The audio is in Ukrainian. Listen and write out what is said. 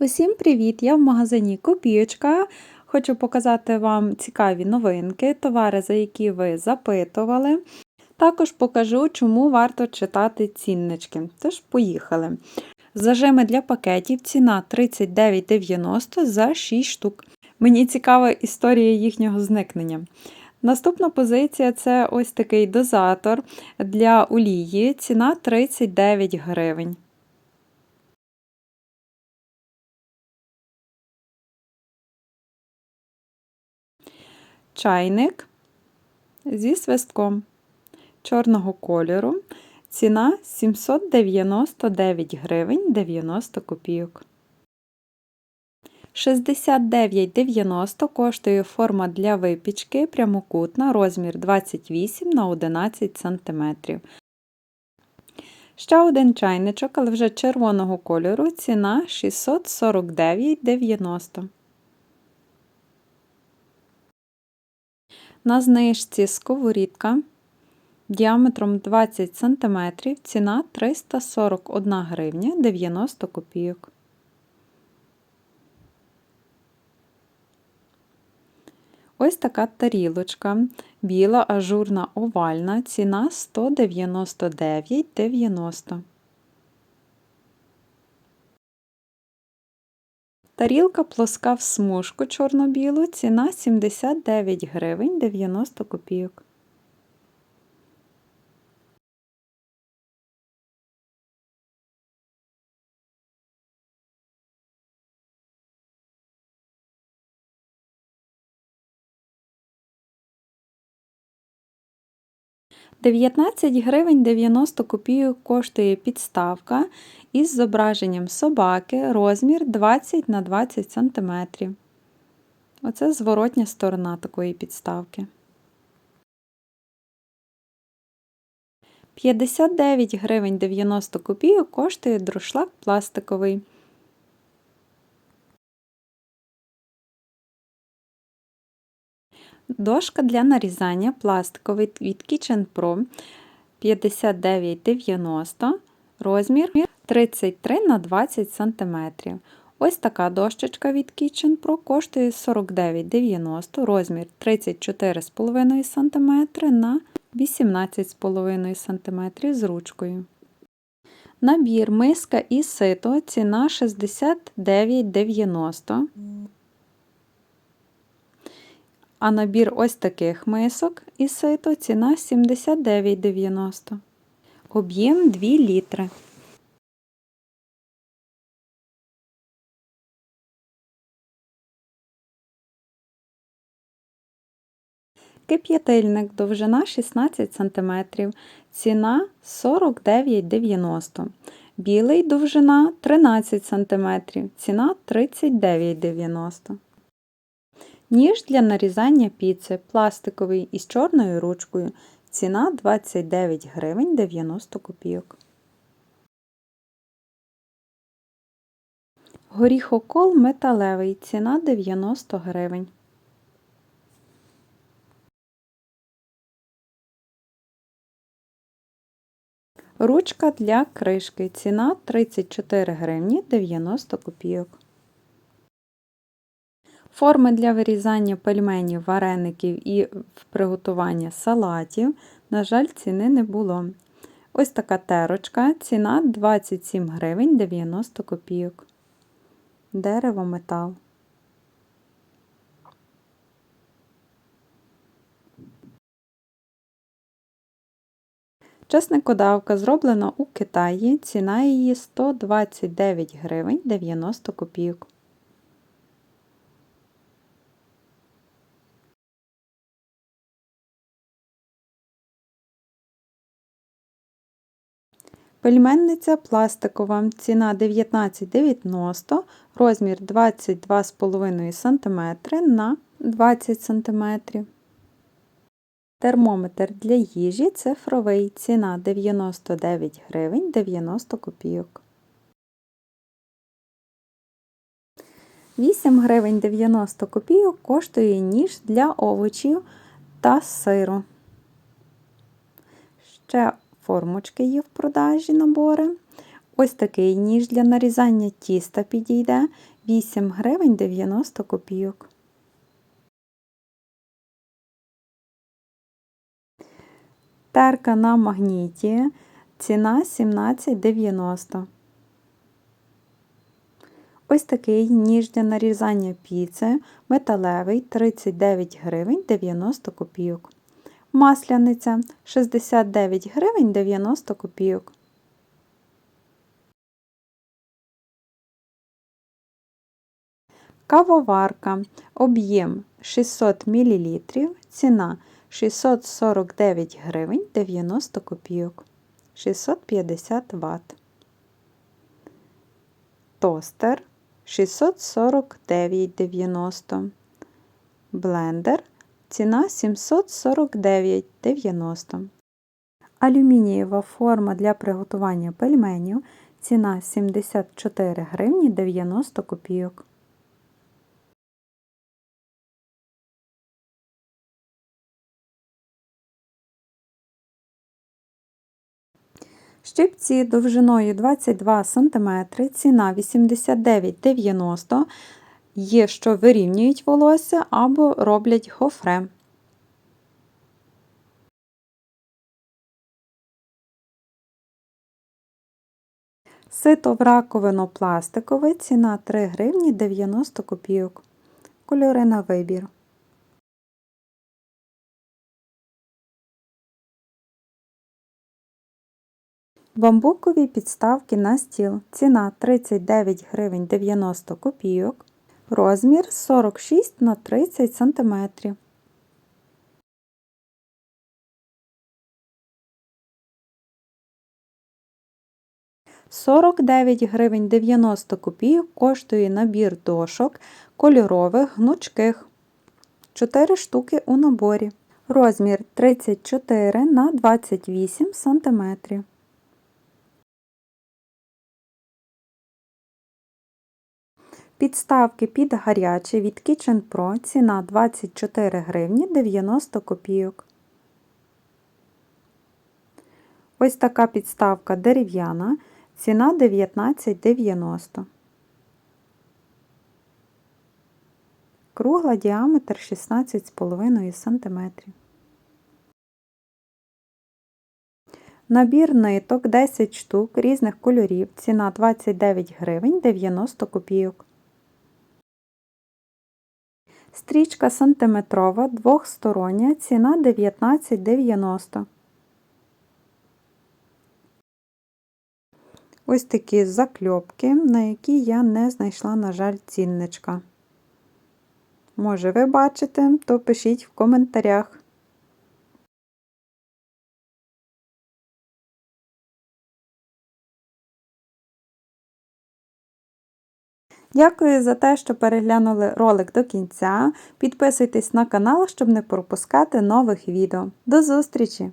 Усім привіт! Я в магазині Копієчка. Хочу показати вам цікаві новинки, товари, за які ви запитували. Також покажу, чому варто читати ціннички. Тож, поїхали. Зажими для пакетів ціна 39,90 за 6 штук. Мені цікава історія їхнього зникнення. Наступна позиція це ось такий дозатор для олії, ціна 39 гривень. Чайник зі свистком чорного кольору. Ціна 799 гривень 90 копійок. 69,90 коштує форма для випічки прямокутна, розмір 28 на 11 см. Ще один чайничок, але вже червоного кольору, ціна 649,90 На знижці сковорідка діаметром 20 см, ціна 341 гривня 90 копійок. Ось така тарілочка, біла ажурна овальна, ціна 199,90 Тарілка плоска в смужку чорно-білу, ціна 79 гривень 90 копійок. Дев'ятнадцять гривень 90 копійок коштує підставка із зображенням собаки розмір 20 на 20 см. Оце зворотня сторона такої підставки. 59 гривень 90 копійок коштує друшлак пластиковий. Дошка для нарізання пластиковий від Kitchen Pro 59,90 розмір 33 на 20 см. Ось така дощечка від Kitchen Pro коштує 49,90 розмір 34,5 см на 18,5 см з ручкою. Набір миска і сито ціна 69,90. А набір ось таких мисок і сито ціна 79,90. Об'єм 2 літри. Кип'ятильник довжина 16 см, ціна 49,90 Білий довжина 13 см, ціна 39,90 Ніж для нарізання піци пластиковий із чорною ручкою. Ціна 29 гривень 90 копійок. Горіхокол металевий. Ціна 90 гривень. Ручка для кришки. Ціна 34 гривні 90 копійок. Форми для вирізання пельменів, вареників і приготування салатів, на жаль, ціни не було. Ось така терочка, ціна 27 гривень 90 копійок. Дерево метал. Чесникодавка зроблена у Китаї, ціна її 129 гривень 90 копійок. Пельменниця пластикова, ціна 19,90 розмір 22,5 см на 20 см. Термометр для їжі цифровий, ціна 99 гривень 90 копійок. 8 гривень 90 копійок коштує ніж для овочів та сиру. Ще формочки є в продажі набори. Ось такий ніж для нарізання тіста підійде 8 гривень 90 копійок. Терка на магніті. Ціна 17,90. Ось такий ніж для нарізання піци металевий 39 гривень 90 копійок. Масляниця 69 гривень 90 копійок. Кавоварка. Об'єм 600 мл. Ціна 649 гривень 90 копійок. 650 Вт. Тостер 649,90. Блендер. Ціна 749,90. Алюмінієва форма для приготування пельменів. Ціна 74 гривні 90 копійок. Щипці довжиною 22 см, ціна 89,90 Є, що вирівнюють волосся або роблять гофре. Сито в раковину пластикове, ціна 3 гривні 90 копійок. Кольори на вибір. Бамбукові підставки на стіл. Ціна 39 гривень 90 копійок. Розмір 46 на 30 см. Сорок дев'ять гривень 90 копійок коштує набір дошок кольорових гнучких. 4 штуки у наборі. Розмір 34 на 28 см. Підставки під гаряче від Kitchen Pro ціна 24 гривні 90 копійок. Ось така підставка дерев'яна, ціна 19,90. Кругла діаметр 16,5 см. Набір ниток 10 штук різних кольорів. Ціна 29 гривень 90 копійок. Стрічка сантиметрова, двохстороння, ціна 19,90. Ось такі закльопки, на які я не знайшла, на жаль, цінничка. Може, ви бачите, то пишіть в коментарях. Дякую за те, що переглянули ролик до кінця. Підписуйтесь на канал, щоб не пропускати нових відео. До зустрічі!